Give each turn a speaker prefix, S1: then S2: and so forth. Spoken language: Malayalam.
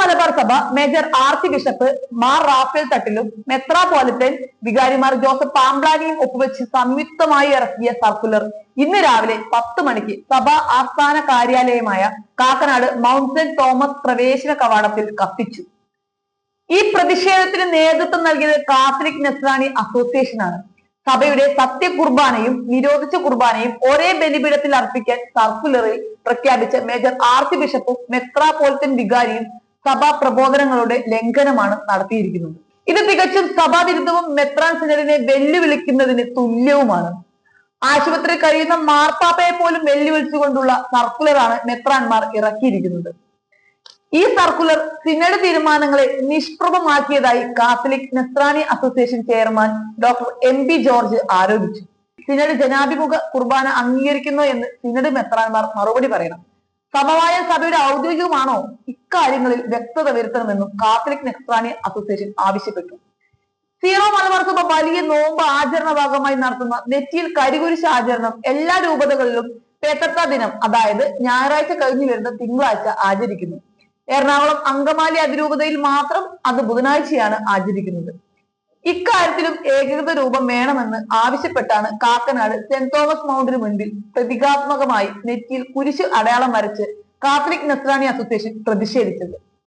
S1: മലബാർ സഭ major archbishop Mar Rafale തട്ടിലും മെത്രാപോലിത്തൻ വികാരിമാർ ജോസഫ് പാമ്പ്ലാനിയും ഒപ്പുവെച്ച് സംയുക്തമായി ഇറക്കിയ സർക്കുലർ. ഇന്ന് രാവിലെ പത്ത് മണിക്ക് സഭ ആസ്ഥാന കാര്യാലയമായ കാക്കനാട് മൗണ്ട് സെന്റ് തോമസ് പ്രവേശന കവാടത്തിൽ കത്തിച്ചു. ഈ പ്രതിഷേധത്തിന് നേതൃത്വം നൽകിയത് കാത്തലിക് നസ്രാണി അസോസിയേഷനാണ്. സഭയുടെ സത്യ കുർബാനയും നിരോധിച്ച കുർബാനയും ഒരേ ബലിപീഠത്തിൽ അർപ്പിക്കാൻ സർക്കുലറിൽ പ്രഖ്യാപിച്ച മേജർ ആർച്ച് ബിഷപ്പും മെത്രാപോലിത്തൻ വികാരിയും സഭാ പ്രബോധനങ്ങളുടെ ലംഘനമാണ് നടത്തിയിരിക്കുന്നത്. ഇത് തികച്ചും സഭാവിരുദ്ധവും മെത്രാൻ സിനഡിനെ വെല്ലുവിളിക്കുന്നതിന് തുല്യവുമാണ്. ആശുപത്രിയിൽ കഴിയുന്ന മാർപ്പാപ്പയെ പോലും വെല്ലുവിളിച്ചുകൊണ്ടുള്ള സർക്കുലറാണ് മെത്രാൻമാർ ഇറക്കിയിരിക്കുന്നത്. ഈ സർക്കുലർ സിനഡ് തീരുമാനങ്ങളെ നിഷ്പ്രഭമാക്കിയതായി Catholic Nasrani association chairman doctor M P George ആരോപിച്ചു. സിനഡ് ജനാഭിമുഖ കുർബാന അംഗീകരിക്കുന്നു എന്ന് സിനഡ് മെത്രാൻമാർ മറുപടി പറയണം. സമവായ സഭയുടെ ഔദ്യോഗികമാണോ ഇക്കാര്യങ്ങളിൽ വ്യക്തത വരുത്തണമെന്നും കാത്തലിക് നെക്സ്ട്രാണി അസോസിയേഷൻ ആവശ്യപ്പെട്ടു. സീറോ മലബാർ സഭ വലിയ നോമ്പ് ആചരണ ഭാഗമായി നടത്തുന്ന നെറ്റിയിൽ കരികുരിശ് ആചരണം എല്ലാ രൂപതകളിലും പേട്ടത്ത ദിനം അതായത് ഞായറാഴ്ച കഴിഞ്ഞു വരുന്ന തിങ്കളാഴ്ച ആചരിക്കുന്നു. എറണാകുളം അങ്കമാലി അതിരൂപതയിൽ മാത്രം അത് ബുധനാഴ്ചയാണ് ആചരിക്കുന്നത്. ഇക്കാര്യത്തിലും ഏകീകൃത രൂപം വേണമെന്ന് ആവശ്യപ്പെട്ടാണ് കാക്കനാട് സെന്റ് തോമസ് മൗണ്ടിന് മുൻപിൽ പ്രതീകാത്മകമായി നെറ്റിയിൽ കുരിശ് അടയാളം വരച്ച് കാത്തലിക് നസ്രാണി അസോസിയേഷൻ പ്രതിഷേധിച്ചത്.